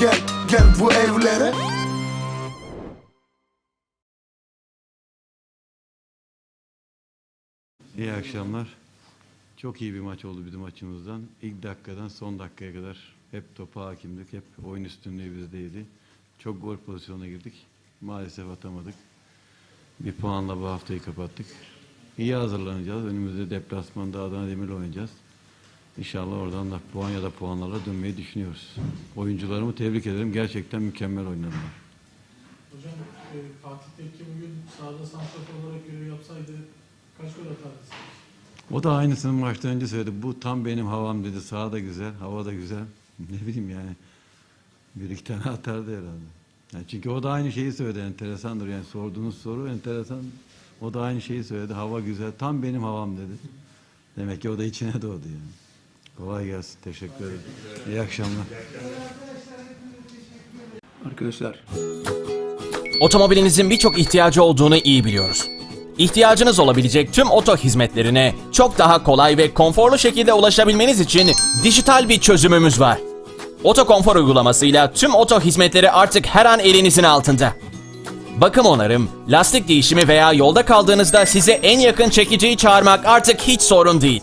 gel gel bu evlere İyi akşamlar. Çok iyi bir maç oldu bizim maçımızdan. İlk dakikadan son dakikaya kadar hep topa hakimdik, hep oyun üstünlüğü bizdeydi. Çok gol pozisyonuna girdik. Maalesef atamadık. Bir puanla bu haftayı kapattık. İyi hazırlanacağız. Önümüzde deplasmanda Adana Demir'le oynayacağız. İnşallah oradan da puan ya da puanlarla dönmeyi düşünüyoruz. Oyuncularımı tebrik ederim. Gerçekten mükemmel oynadılar. Hocam e, Fatih Tekke bugün sahada santrafor olarak görev yapsaydı kaç gol atardınız? O da aynısını maçtan önce söyledi. Bu tam benim havam dedi. Sağ da güzel, hava da güzel. Ne bileyim yani. Bir iki tane atardı herhalde. Yani çünkü o da aynı şeyi söyledi. Enteresandır yani sorduğunuz soru enteresan. O da aynı şeyi söyledi. Hava güzel. Tam benim havam dedi. Demek ki o da içine doğdu yani. Kolay gelsin. Teşekkür ederim. İyi akşamlar. Arkadaşlar Otomobilinizin birçok ihtiyacı olduğunu iyi biliyoruz. İhtiyacınız olabilecek tüm oto hizmetlerine çok daha kolay ve konforlu şekilde ulaşabilmeniz için dijital bir çözümümüz var. Oto Konfor uygulamasıyla tüm oto hizmetleri artık her an elinizin altında. Bakım onarım, lastik değişimi veya yolda kaldığınızda size en yakın çekiciyi çağırmak artık hiç sorun değil.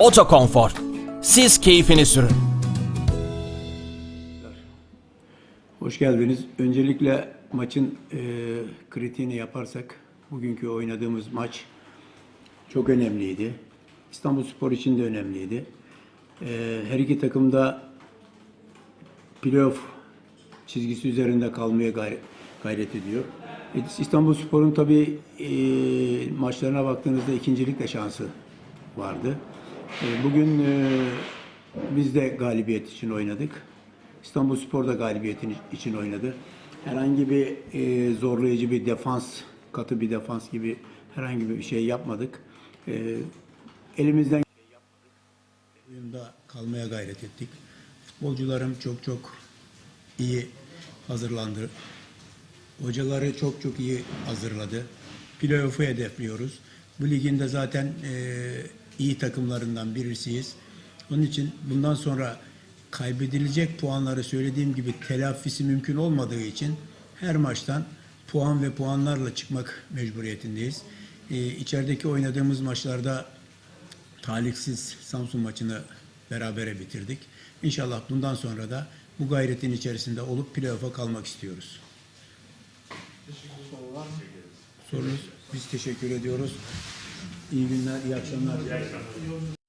Otokonfor. Siz keyfini sürün. hoş geldiniz. Öncelikle maçın e, kritiğini yaparsak bugünkü oynadığımız maç çok önemliydi. İstanbul Spor için de önemliydi. E, her iki takım da playoff çizgisi üzerinde kalmaya gayret, ediyor. E, İstanbul Spor'un tabii e, maçlarına baktığınızda ikincilik de şansı vardı. E, bugün e, biz de galibiyet için oynadık. İstanbul Spor da galibiyetin için oynadı. Herhangi bir e, zorlayıcı bir defans, katı bir defans gibi herhangi bir şey yapmadık. E, elimizden oyunda kalmaya gayret ettik. Futbolcularım çok çok iyi hazırlandı. Hocaları çok çok iyi hazırladı. Playoff'u hedefliyoruz. Bu ligin de zaten e, iyi takımlarından birisiyiz. Onun için bundan sonra kaybedilecek puanları söylediğim gibi telafisi mümkün olmadığı için her maçtan puan ve puanlarla çıkmak mecburiyetindeyiz. E, içerideki oynadığımız maçlarda talihsiz Samsun maçını berabere bitirdik. İnşallah bundan sonra da bu gayretin içerisinde olup playoff'a kalmak istiyoruz. Sorunuz biz teşekkür ediyoruz. İyi günler, iyi akşamlar.